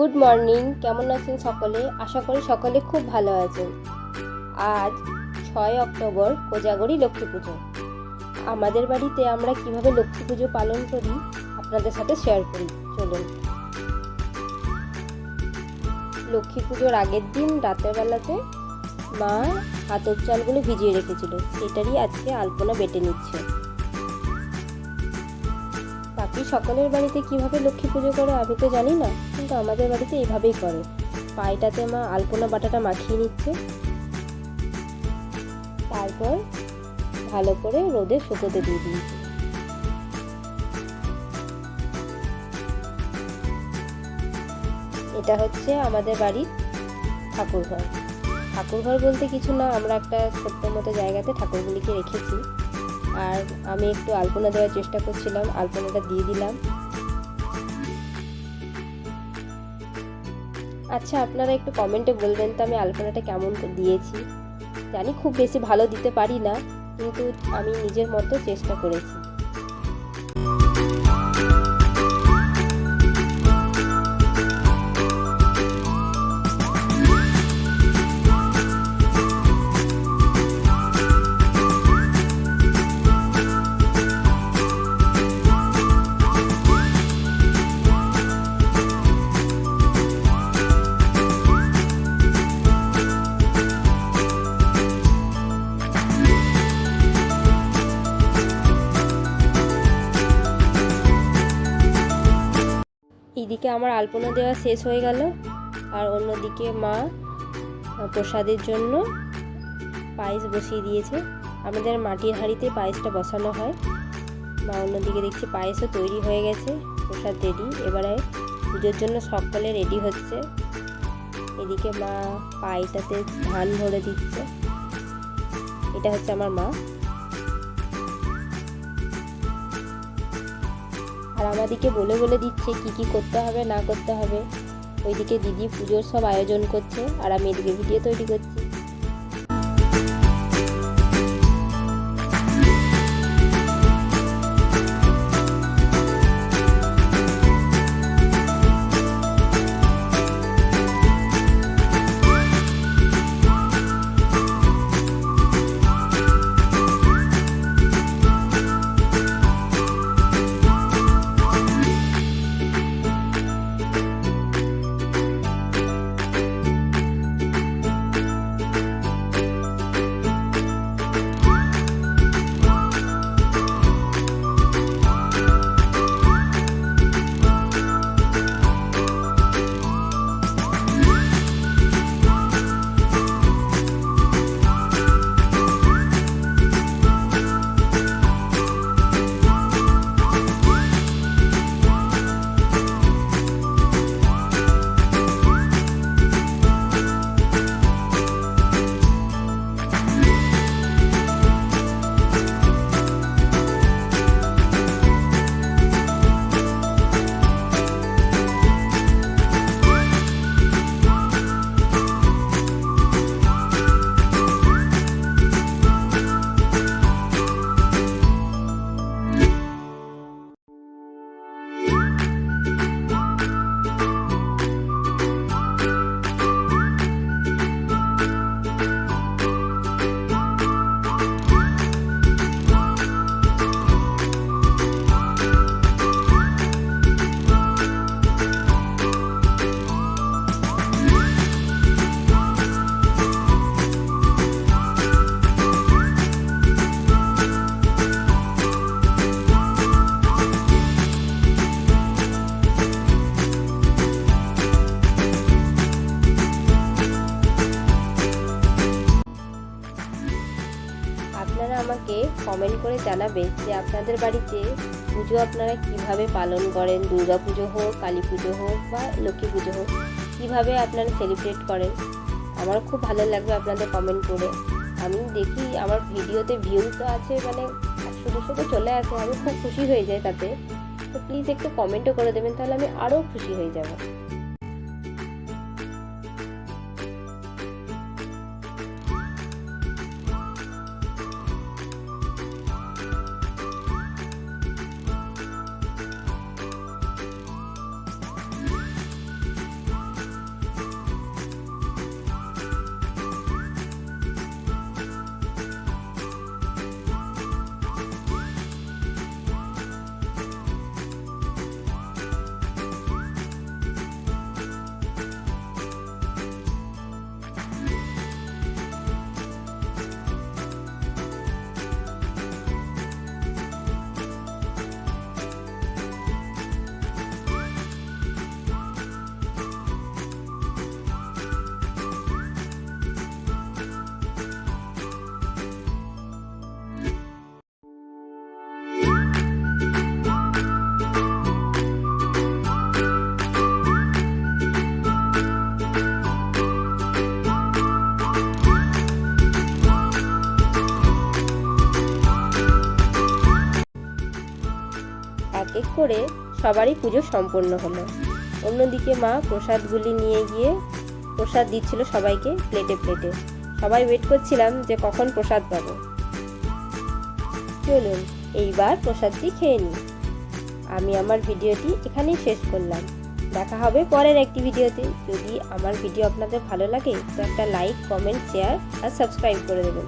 Good morning কেমন আছেন সকলে? আশা করি সকলে খুব ভালো আছেন। আজ ছয় অক্টোবর, কোজাগরি লক্ষ্মী পুজো। আমাদের বাড়িতে আমরা কীভাবে লক্ষ্মী পুজো পালন করি, আপনাদের সাথে শেয়ার করি। চলুন। লক্ষ্মী পুজোর আগের দিন, রাতের বেলাতে মা হাতর চালগুলো ভিজিয়ে রেখেছিল। সেটারই আজকে আলপনা বেটে নিচ্ছে। বাকি সকলের বাড়িতে কীভাবে লক্ষ্মী পুজো করে, আমি তো জানি না, কিন্তু আমাদের বাড়িতে এইভাবেই করে। পায়েটাতে মা আলপনা বাটাটা মাখিয়ে নিচ্ছে। তারপর ভালো করে রোদে শুকোতে দিয়ে দিয়েছি। এটা হচ্ছে আমাদের বাড়ির ঠাকুরঘর। ঠাকুরঘর বলতে কিছু না, আমরা একটা ছোট্ট মতো জায়গাতে ঠাকুরগুলিকে রেখেছি। আর আমি একটু আলপনা দেওয়ার চেষ্টা করছিলাম, আলপনাটা দিয়ে দিলাম। আচ্ছা আপনারা একটু কমেন্টে বলবেন তো আমি আলপনাটা কেমন দিয়েছি। জানি খুব বেশি ভালো দিতে পারি না, কিন্তু আমি নিজের মতো চেষ্টা করেছি। এদিকে আমার আলপনা দেওয়া শেষ হয়ে গেল। আর অন্যদিকে মা প্রসাদের জন্য পায়েস বসিয়ে দিয়েছে। আমাদের মাটির হাঁড়িতে পায়েসটা বসানো হয়। মা অন্যদিকে দেখছি পায়েসও তৈরি হয়ে গেছে। প্রসাদ রেডি এবারে পুজোর জন্য সকলে রেডি হচ্ছে। এদিকে মা পায়েটাতে ধান ভরে দিচ্ছে। এটা হচ্ছে আমার মা। আর আমাদেরকে বলে বলে দিচ্ছে কি কি করতে হবে, না করতে হবে। ওইদিকে দিদি পুজোর সব আয়োজন করছে, আর আমি এদিকে ভিডিও তৈরি করছি। আপনারা আমাকে কমেন্ট করে জানাবেন যে আপনাদের বাড়িতে পুজো আপনারা কীভাবে পালন করেন? দুর্গা পুজো হোক, কালী পুজো হোক বা লক্ষ্মী পুজো হোক, কীভাবে আপনারা সেলিব্রেট করেন? আমার খুব ভালো লাগবে আপনাদের কমেন্ট করে। আমি দেখি আমার ভিডিওতে ভিউ তো আছে মানে একশো দুশো তো চলে আসে, আমি খুব খুশি হয়ে যাই তাতে। তো প্লিজ একটু কমেন্টও করে দেবেন, তাহলে আমি আরও খুশি হয়ে যাব। করে সবারই পুজো সম্পন্ন হলো। অন্যদিকে মা প্রসাদগুলি নিয়ে গিয়ে প্রসাদ দিচ্ছিল সবাইকে প্লেটে প্লেটে সবাই ওয়েট করছিলাম যে কখন প্রসাদ পাবো। চলুন, এইবার প্রসাদটি খেয়ে নিই। আমি আমার ভিডিওটি এখানেই শেষ করলাম। দেখা হবে পরের একটি ভিডিওতে। যদি আমার ভিডিও আপনাদের ভালো লাগে, তো একটা লাইক কমেন্ট শেয়ার আর সাবস্ক্রাইব করে দেবেন।